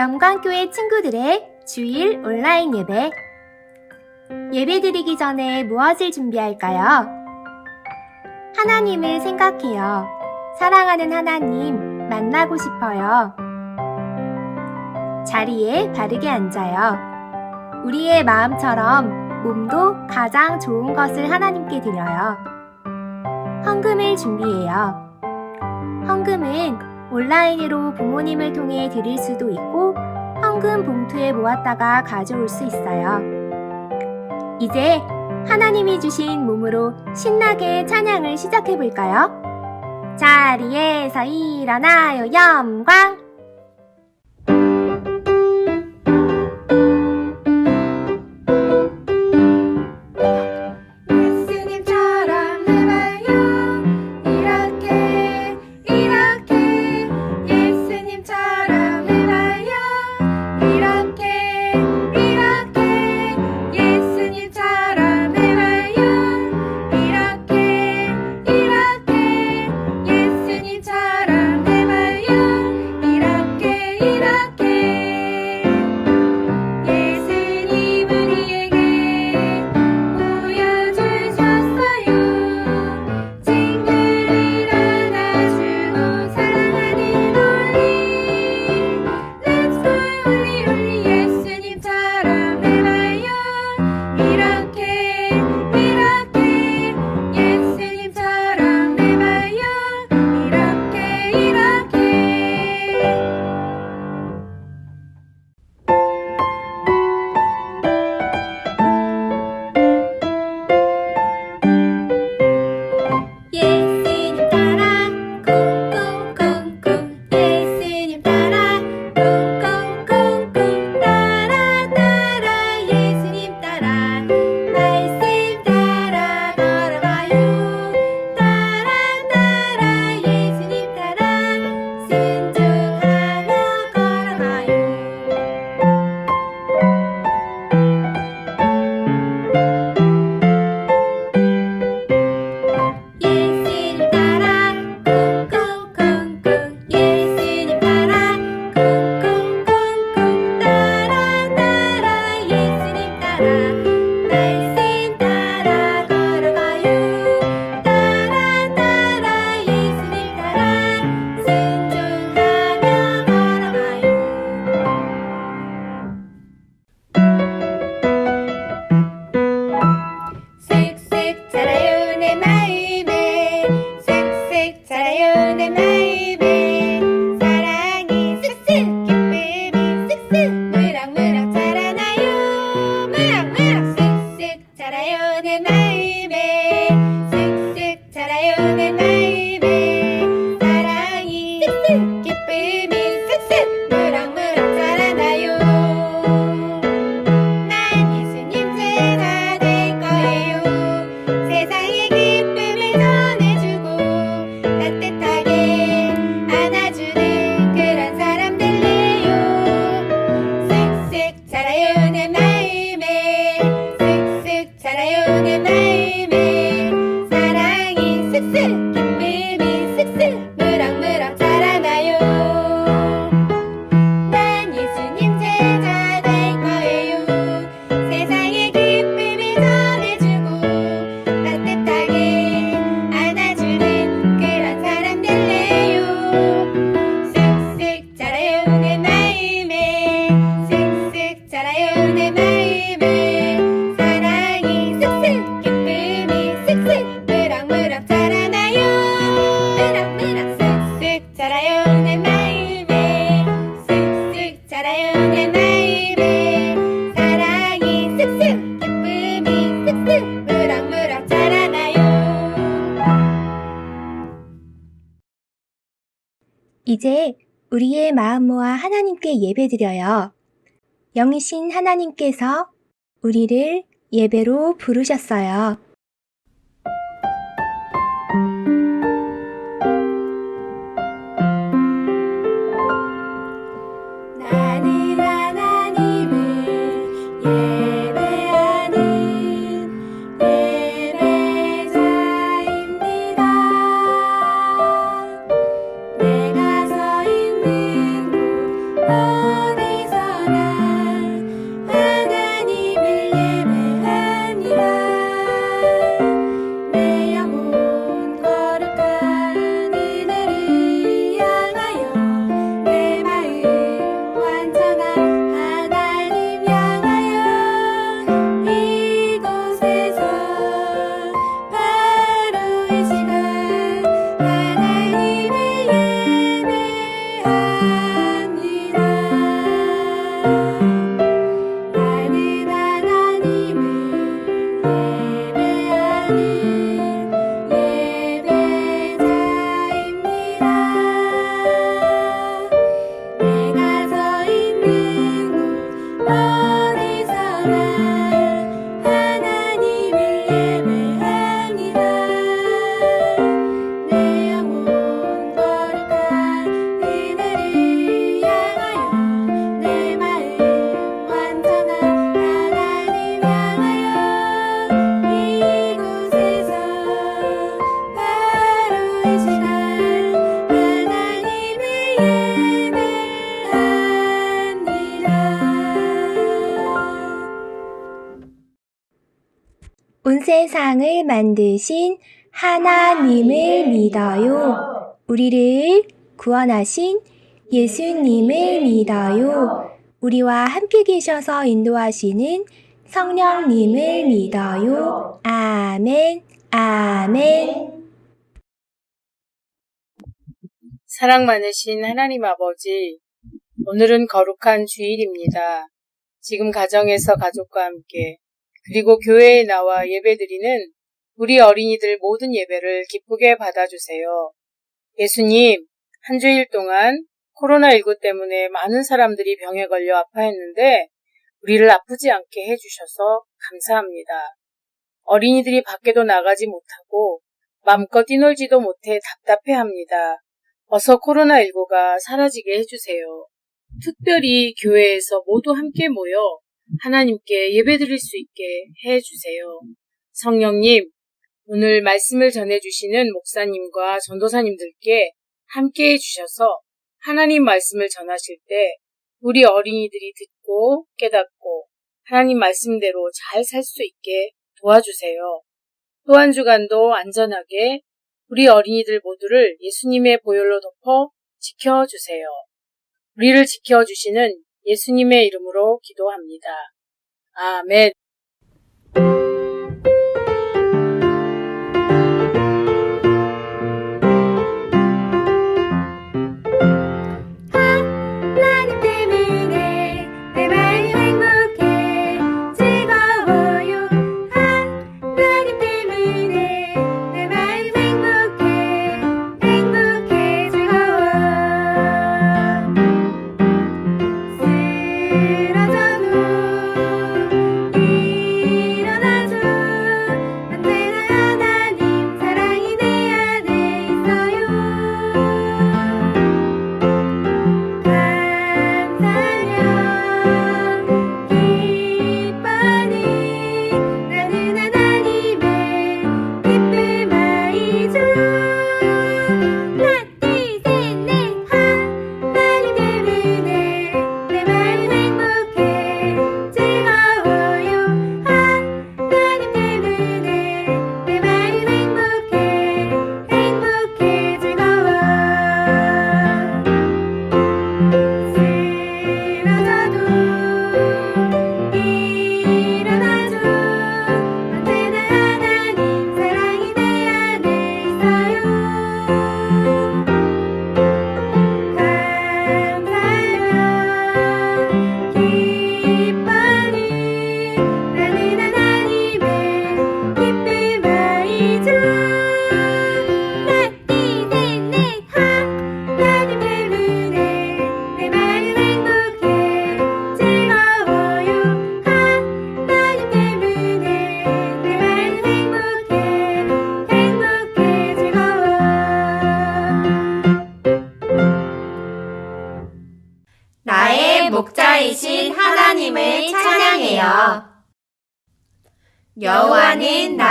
영광교회 친구들의 주일 온라인 예배. 예배 드리기 전에 무엇을 준비할까요? 하나님을 생각해요. 사랑하는 하나님, 만나고 싶어요. 자리에 바르게 앉아요. 우리의 마음처럼 몸도 가장 좋은 것을 하나님께 드려요. 헌금을 준비해요. 헌금은 온라인으로 부모님을 통해 드릴 수도 있고 헌금 봉투에 모았다가 가져올 수 있어요. 이제 하나님이 주신 몸으로 신나게 찬양을 시작해 볼까요? 자리에서 일어나요, 영광! 하나님께 예배드려요. 영이신 하나님께서 우리를 예배로 부르셨어요. parar. 만드신 하나님을 믿어요. 우리를 구원하신 예수님을 믿어요. 우리와 함께 계셔서 인도하시는 성령님을 믿어요. 아멘, 아멘. 사랑 많으신 하나님 아버지, 오늘은 거룩한 주일입니다. 지금 가정에서 가족과 함께, 그리고 교회에 나와 예배드리는 우리 어린이들 모든 예배를 기쁘게 받아주세요. 예수님, 한 주일 동안 코로나19 때문에 많은 사람들이 병에 걸려 아파했는데, 우리를 아프지 않게 해주셔서 감사합니다. 어린이들이 밖에도 나가지 못하고, 마음껏 뛰놀지도 못해 답답해 합니다. 어서 코로나19가 사라지게 해주세요. 특별히 교회에서 모두 함께 모여 하나님께 예배드릴 수 있게 해주세요. 성령님, 오늘 말씀을 전해주시는 목사님과 전도사님들께 함께 해주셔서 하나님 말씀을 전하실 때 우리 어린이들이 듣고 깨닫고 하나님 말씀대로 잘 살 수 있게 도와주세요. 또 한 주간도 안전하게 우리 어린이들 모두를 예수님의 보혈로 덮어 지켜주세요. 우리를 지켜주시는 예수님의 이름으로 기도합니다. 아멘.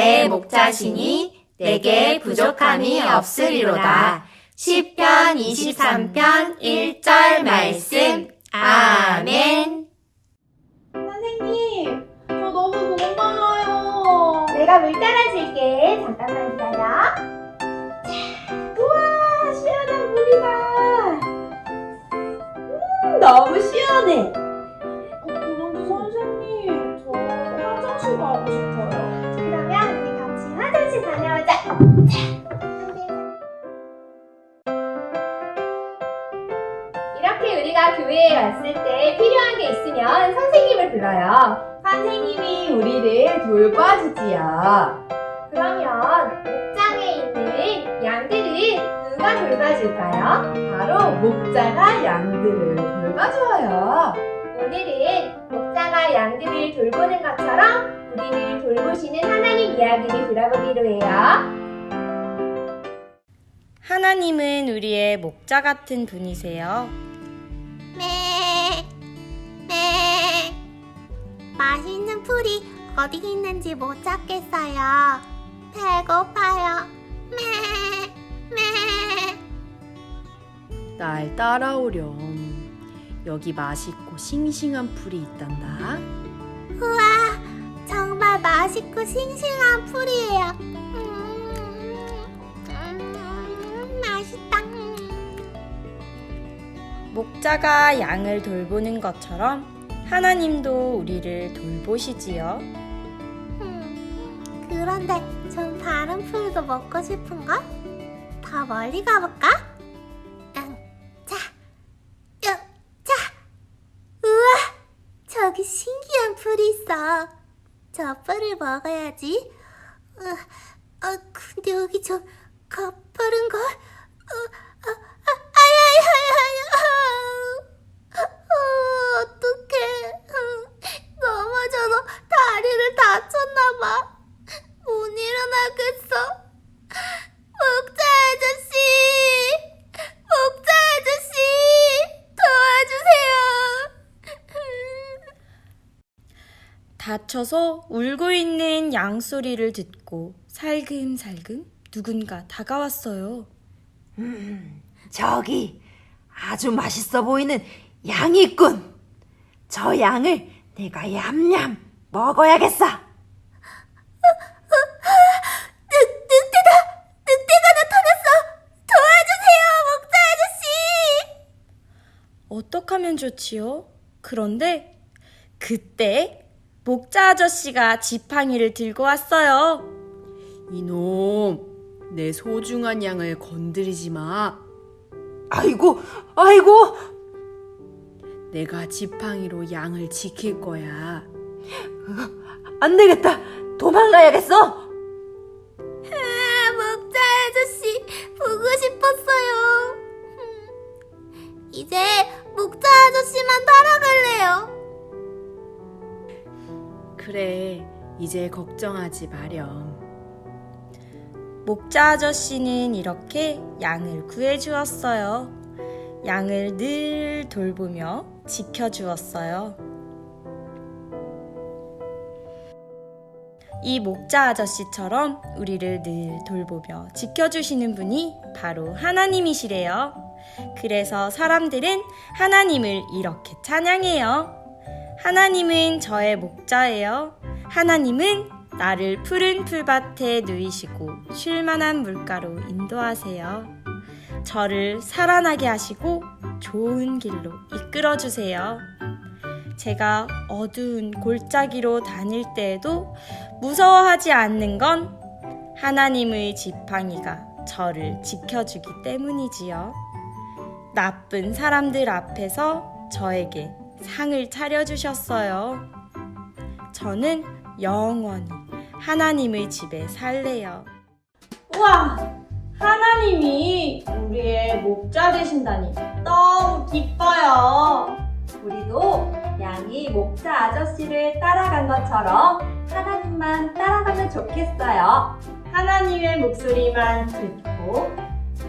나의 목자시니 내게 부족함이 없으리로다. 시편 23편 1절 말씀. 아멘. 선생님 저 너무 목말라요 내가 물 따라줄게. 잠깐만 기다려. 우와 시원한 물이다 음 너무 시원해 이렇게 우리가 교회에 왔을 때 필요한 게 있으면 선생님을 불러요. 선생님이 우리를 돌봐주지요 그러면 목장에 있는 양들을 누가 돌봐줄까요? 바로 목자가 양들을 돌봐줘요 오늘은 목자가 양들을 돌보는 것처럼 우리를 돌보시는 하나님 이야기를 들어보기로 해요. 하나님은 우리의 목자 같은 분이세요. 어디 있는지 못 찾겠어요. 배고파요. 네. 네. 날 따라오렴. 여기 맛있고 싱싱한 풀이 있단다. 우와, 정말 맛있고 싱싱한 풀이에요. 음, 음, 맛있다. 목자가 양을 돌보는 것처럼 하나님도 우리를 돌보시지요. 음, 그런데 좀 다른 풀도 먹고 싶은걸? 더 멀리 가볼까? 응, 자, 여, 자, 우와, 저기 신기한 풀이 있어. 저 풀을 먹어야지. 어, 어, 근데 여기 좀 가파른걸? 어, 아, 아, 아야야야야. 어, 어떡해. 넘어져서 다리를 다쳤나봐. 못 일어나겠어. 목자 아저씨! 목자 아저씨! 도와주세요! 다쳐서 울고 있는 양 소리를 듣고 살금살금 누군가 다가왔어요. 저기 아주 맛있어 보이는 양이 있군. 저 양을 내가 얌얌 먹어야겠어. 늑! 늑대가 나타났어! 도와주세요, 목자 아저씨! 어떡 하면 좋지요? 그런데 그때 목자 아저씨가 지팡이를 들고 왔어요. 이놈, 내 소중한 양을 건드리지 마. 아이고, 아이고. 내가 지팡이로 양을 지킬 거야. 안 되겠다. 도망가야겠어. 아, 목자 아저씨, 보고 싶었어요. 음, 이제 목자 아저씨만 따라갈래요. 그래, 이제 걱정하지 마렴. 목자 아저씨는 이렇게 양을 구해주었어요. 양을 늘 돌보며 지켜주었어요. 이 목자 아저씨처럼 우리를 늘 돌보며 지켜주시는 분이 바로 하나님이시래요. 그래서 사람들은 하나님을 이렇게 찬양해요. 하나님은 저의 목자예요. 하나님은 나를 푸른 풀밭에 누이시고 쉴만한 물가로 인도하세요. 저를 살아나게 하시고 좋은 길로 이끌어 주세요. 제가 어두운 골짜기로 다닐 때에도 무서워하지 않는 건 하나님의 지팡이가 저를 지켜주기 때문이지요. 나쁜 사람들 앞에서 저에게 상을 차려주셨어요. 저는 영원히 하나님의 집에 살래요. 우와! 하나님이 우리의 목자 되신다니 너무 기뻐요. 우리도 양이 목자 아저씨를 따라간 것처럼 하나님만 따라가면 좋겠어요. 하나님의 목소리만 듣고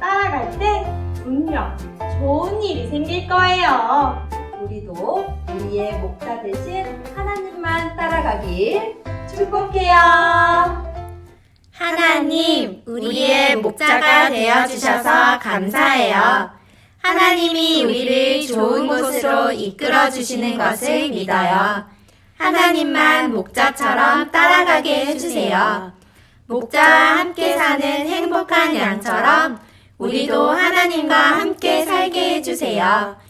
따라갈 때 분명 좋은 일이 생길 거예요. 우리도 우리의 목자 대신 하나님만 따라가길 축복해요. 하나님, 우리의 목자가 되어 주셔서 감사해요. 하나님이 우리를 좋은 곳으로 이끌어 주시는 것을 믿어요. 하나님만 목자처럼 따라가게 해주세요. 목자와 함께 사는 행복한 양처럼 우리도 하나님과 함께 살게 해주세요.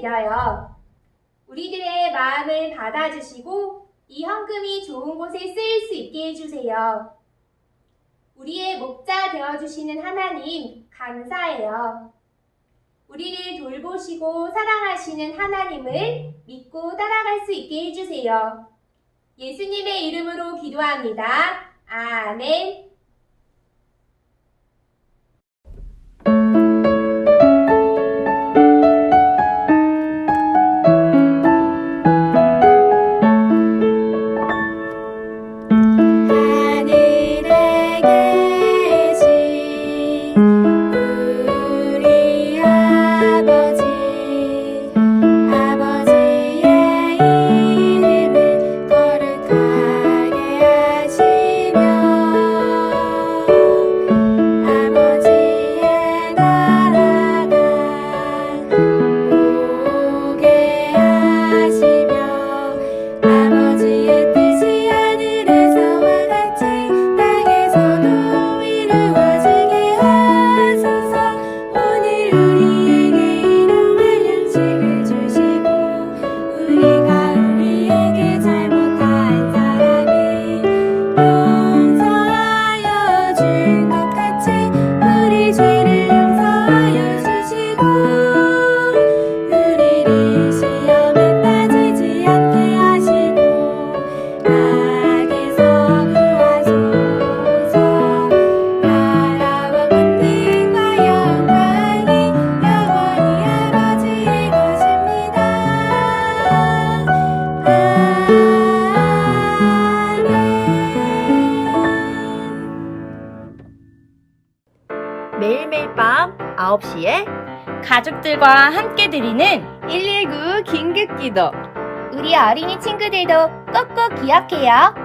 드려요. 우리들의 마음을 받아주시고 이 헌금이 좋은 곳에 쓰일 수 있게 해주세요. 우리의 목자 되어주시는 하나님, 감사해요. 우리를 돌보시고 사랑하시는 하나님을 믿고 따라갈 수 있게 해주세요. 예수님의 이름으로 기도합니다. 아멘. 가족들과 함께 드리는 119 긴급기도 우리 어린이 친구들도 꼭꼭 기억해요.